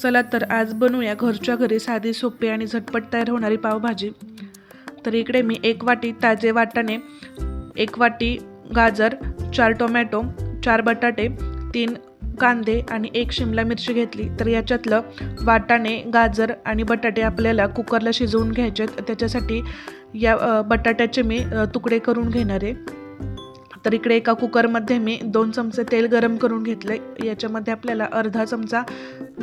चला तर आज बनवूया घरच्या घरी साधी सोपी आणि झटपट तयार होणारी पावभाजी. तर इकडे मी एक वाटी ताजे वाटाणे एक वाटी गाजर चार टोमॅटो चार बटाटे तीन कांदे आणि एक शिमला मिरची घेतली. तर याच्यातलं वाटाणे गाजर आणि बटाटे आपल्याला कुकरला शिजवून घ्यायचे आहेत. त्याच्यासाठी या बटाट्याचे मी तुकडे करून घेणार आहे. तर इकडे एका कुकरमध्ये मी दोन चमचे तेल गरम करून घेतले. याच्यामध्ये आपल्याला अर्धा चमचा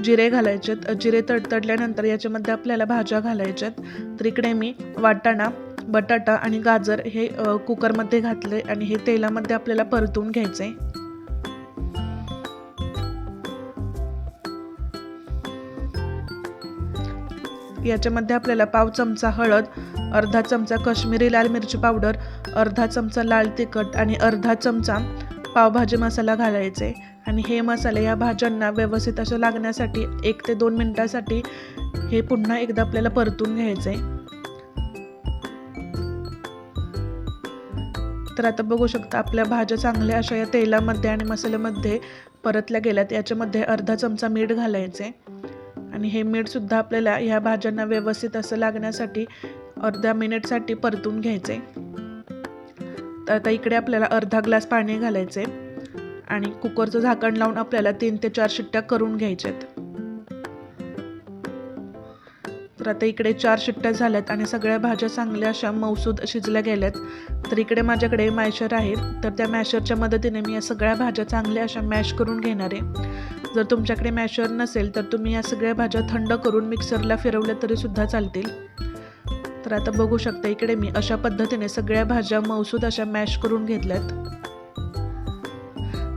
जिरे घालायचेत. जिरे तडतडल्यानंतर याच्यामध्ये आपल्याला भाज्या घालायच्यात. तर इकडे मी वाटाणा बटाटा आणि गाजर हे कुकरमध्ये घातले आणि हे तेलामध्ये आपल्याला परतून घ्यायचे. याच्यामध्ये आपल्याला पाव चमचा हळद अर्धा चमचा कश्मीरी लाल मिरची पावडर अर्धा चमचा लाल तिखट आणि अर्धा चमचा पावभाजी मसाला घालायचे. आणि हे मसाले या भाज्यांना व्यवस्थित असं लागण्यासाठी एक ते दोन मिनटासाठी हे पुन्हा एकदा आपल्याला परतून घ्यायचे. तर आता बघू शकता आपल्या भाज्या चांगल्या अशा या तेलामध्ये आणि मसाल्यामध्ये परतल्या गेल्यात. याच्यामध्ये अर्धा चमचा मीठ घालायचे. आणि हे मीठसुद्धा आपल्याला ह्या भाज्यांना व्यवस्थित असं लागण्यासाठी अर्ध्या मिनिटसाठी परतून घ्यायचे तर आता इकडे आपल्याला अर्धा ग्लास पाणी घालायचे आणि कुकरचं झाकण लावून आपल्याला तीन ते चार शिट्ट्या करून घ्यायच्यात. तर आता इकडे चार शिट्ट्या झाल्यात आणि सगळ्या भाज्या चांगल्या अशा मौसूद शिजल्या गेल्यात. तर इकडे माझ्याकडे मॅशर आहे. तर त्या मॅशरच्या मदतीने मी या सगळ्या भाज्या चांगल्या अशा मॅश करून घेणार आहे. जर तुमच्याकडे मॅशर नसेल तर तुम्ही या सगळ्या भाज्या थंड करून मिक्सरला फिरवल्या तरी सुद्धा चालतील. तर आता बघू शकता इकडे मी अशा पद्धतीने सगळ्या भाज्या मौसूद अशा मॅश करून घेतल्यात.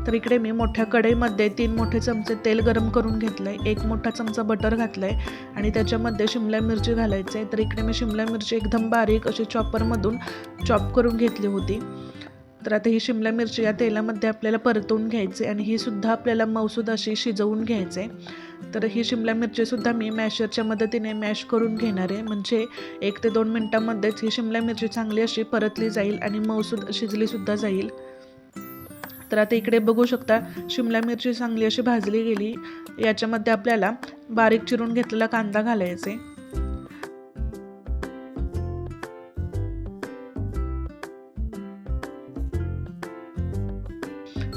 तर इकडे मी मोठ्या कढईमध्ये तीन मोठे चमचे तेल गरम करून घेतलं आहे एक मोठा चमचा बटर घातला आहे आणि त्याच्यामध्ये शिमला मिरची घालायची आहे तर इकडे मी शिमला मिरची एकदम बारीक अशी चॉपरमधून चॉप करून घेतली होती. तर आता ही शिमला मिरची या तेलामध्ये आपल्याला परतवून घ्यायचे आणि ही सुद्धा आपल्याला मौसूद अशी शिजवून घ्यायचे. तर ही शिमला मिरचीसुद्धा मी मॅशरच्या मदतीने मॅश करून घेणार आहे. म्हणजे एक ते दोन मिनटामध्येच ही शिमला मिरची चांगली अशी परतली जाईल आणि मौसूद शिजलीसुद्धा जाईल. तर आता इकडे बघू शकता शिमला मिरची चांगली अशी भाजली गेली. याच्यामध्ये आपल्याला बारीक चिरून घेतलेला कांदा घालायचे.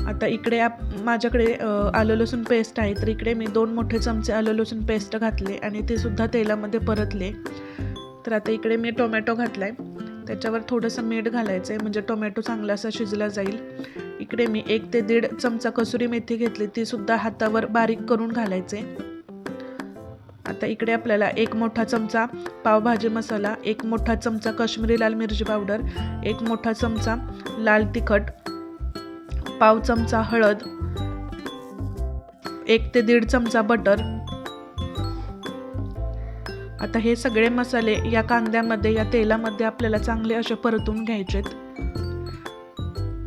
आता इकडे आप माझ्याकडे आलं लसूण पेस्ट आहे तर इकडे मी दोन मोठे चमचे आलं लसूण पेस्ट घातले आणि ते सुद्धा तेलामध्ये परतले. तर आता इकडे मी टोमॅटो घातला आहे त्याच्यावर थोडंसं मीठ घालायचं आहे म्हणजे टोमॅटो चांगला असा शिजला जाईल. इकडे मी एक ते दीड चमचा कसुरी मेथी घेतली ती सुद्धा हातावर बारीक करून घालायचे आता इकडे आपल्याला एक मोठा चमचा पावभाजी मसाला एक मोठा चमचा काश्मीरी लाल मिरची पावडर एक मोठा चमचा लाल तिखट पाव चमचा हळद एक ते दीड चमचा बटर. आता हे सगळे मसाले या कांद्यामध्ये या तेलामध्ये आपल्याला चांगले असे परतून घ्यायचेत.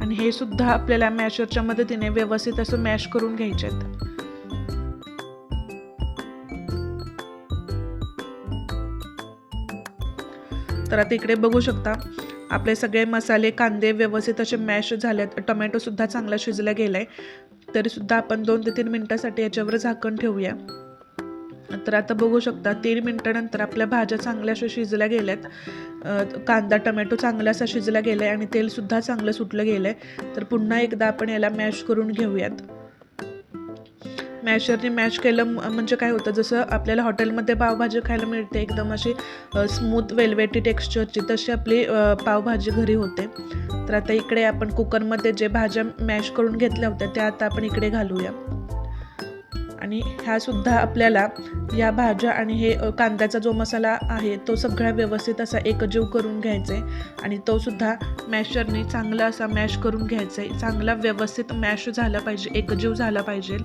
आणि हे सुद्धा आपल्याला मॅशरच्या मदतीने व्यवस्थित असं मॅश करून घ्यायचेत. तर आता इकडे बघू शकता आपले सगळे मसाले कांदे व्यवस्थित असे मॅश झालेत. टोमॅटोसुद्धा चांगला शिजला गेला आहे तरीसुद्धा आपण दोन ते तीन मिनटासाठी याच्यावर झाकण ठेवूया. तर आता बघू शकता तीन मिनटानंतर आपल्या भाज्या चांगल्या अशा शिजल्या गेल्यात. कांदा टोमॅटो चांगला असा शिजला गेला आहे आणि तेलसुद्धा चांगलं सुटलं गेलं आहे तर पुन्हा एकदा आपण याला मॅश करून घेऊयात. मॅशरने मॅश केलं म्हणजे काय होतं जसं आपल्याला हॉटेलमध्ये पावभाजी खायला मिळते एकदम अशी स्मूथ वेलवेटी टेक्स्चरची तशी आपली पावभाजी घरी होते. तर आता इकडे आपण कुकरमध्ये जे भाज्या मॅश करून घेतल्या होत्या त्या आता आपण इकडे घालूया. आणि ह्यासुद्धा आपल्याला या भाज्या आणि हे कांद्याचा जो मसाला आहे तो सगळा व्यवस्थित असा एकजीव करून घ्यायचा आहे आणि तो सुद्धा मॅशरने चांगला असा मॅश करून घ्यायचा आहे चांगला व्यवस्थित मॅश झाला पाहिजे एकजीव झाला पाहिजे.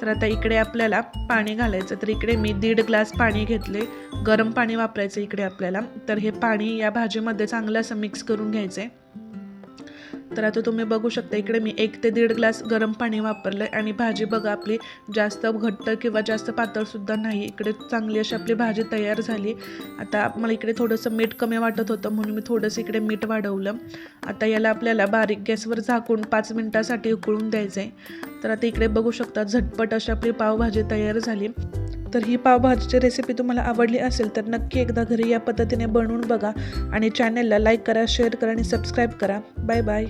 तर आता इकडे आपल्याला पाणी घालायचं. तर इकडे मी दीड ग्लास पाणी घेतले. गरम पाणी वापरायचं इकडे आपल्याला. तर हे पाणी या भाजीमध्ये चांगलं असं मिक्स करून घ्यायचं आहे तर आता तुम्ही बघू शकता इकडे मी एक ते दीड ग्लास गरम पाणी वापरलं आणि भाजी बघा आपली जास्त घट्ट किंवा जास्त पातळसुद्धा नाही. इकडे चांगली अशी आपली भाजी तयार झाली. आता मला इकडे थोडंसं मीठ कमी वाटत होतं म्हणून मी थोडंसं इकडे मीठ वाढवलं. आता याला आपल्याला बारीक गॅसवर झाकून पाच मिनटासाठी उकळून द्यायचं आहे तर आता इकडे बघू शकता झटपट अशी आपली पावभाजी तयार झाली. तर ही पावभाजीची रेसिपी तुम्हाला आवडली असेल तर नक्की एकदा घरी या पद्धतीने बनवून बघा आणि चॅनलला लाईक करा शेअर करा आणि सबस्क्राईब करा. Bye bye